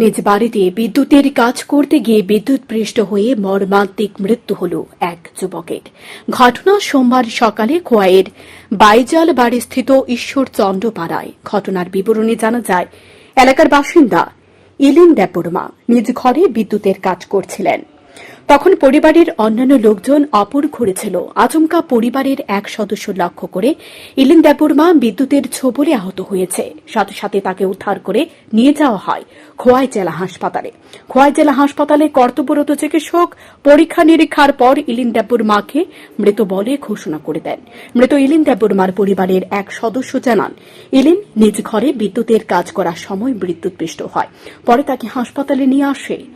নিজ বাড়িতে বিদ্যুতের কাজ করতে গিয়ে বিদ্যুৎপৃষ্ট হয়ে মর্মান্তিক মৃত্যু হল এক যুবকের। ঘটনা সোমবার সকালে খোয়াইয়ের বাইজাল বাড়িস্থিত ঈশ্বরচন্দ্র পাড়ায় ঘটনার বিবরণী জানা যায়, এলাকার বাসিন্দা ইলিন দেববর্মা নিজ ঘরে বিদ্যুতের কাজ করছিলেন। তখন পরিবারের অন্যান্য লোকজন অপর ঘুরেছিল আচমকা পরিবারের এক সদস্য লক্ষ্য করে ইলিন দেববর্মা বিদ্যুতের ছোবলে আহত হয়েছে। সাথে সাথে তাকে উদ্ধার করে নিয়ে যাওয়া হয় খোয়াই জেলা হাসপাতালে। খোয়াই জেলা হাসপাতালে কর্তব্যরত চিকিৎসক পরীক্ষা নিরীক্ষার পর ইলিন দেববর্মাকে মৃত বলে ঘোষণা করে দেন। মৃত ইলিন দেববর্মার পরিবারের এক সদস্য জানান, ইলিন নিজ ঘরে বিদ্যুতের কাজ করার সময় বিদ্যুৎপৃষ্ট হয়। পরে তাকে হাসপাতালে নিয়ে আসে।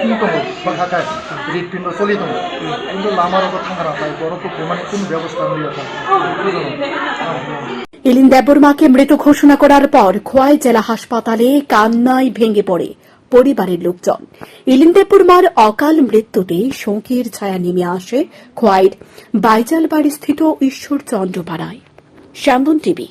কিন্তু বাখাকায় হৃদপিণ্ড চলি দङ কিন্তু লামার ওপর থাকা তাই বড় মানে কোন ব্যবস্থা নেই এখন ইলিন দেববর্মাকে মৃত ঘোষণা করার পর খোয়াই জেলা হাসপাতালে কান্নায় ভেঙে পড়ে পরিবারের লোকজন। ইলিন দেববর্মার অকাল মৃত্যুতে শোকের ছায়া নেমে আসে খোয়াইর বাইজাল বাড়ি স্থিত ঈশ্বরচন্দ্র পাড়ায়। শ্যামবন টিভি।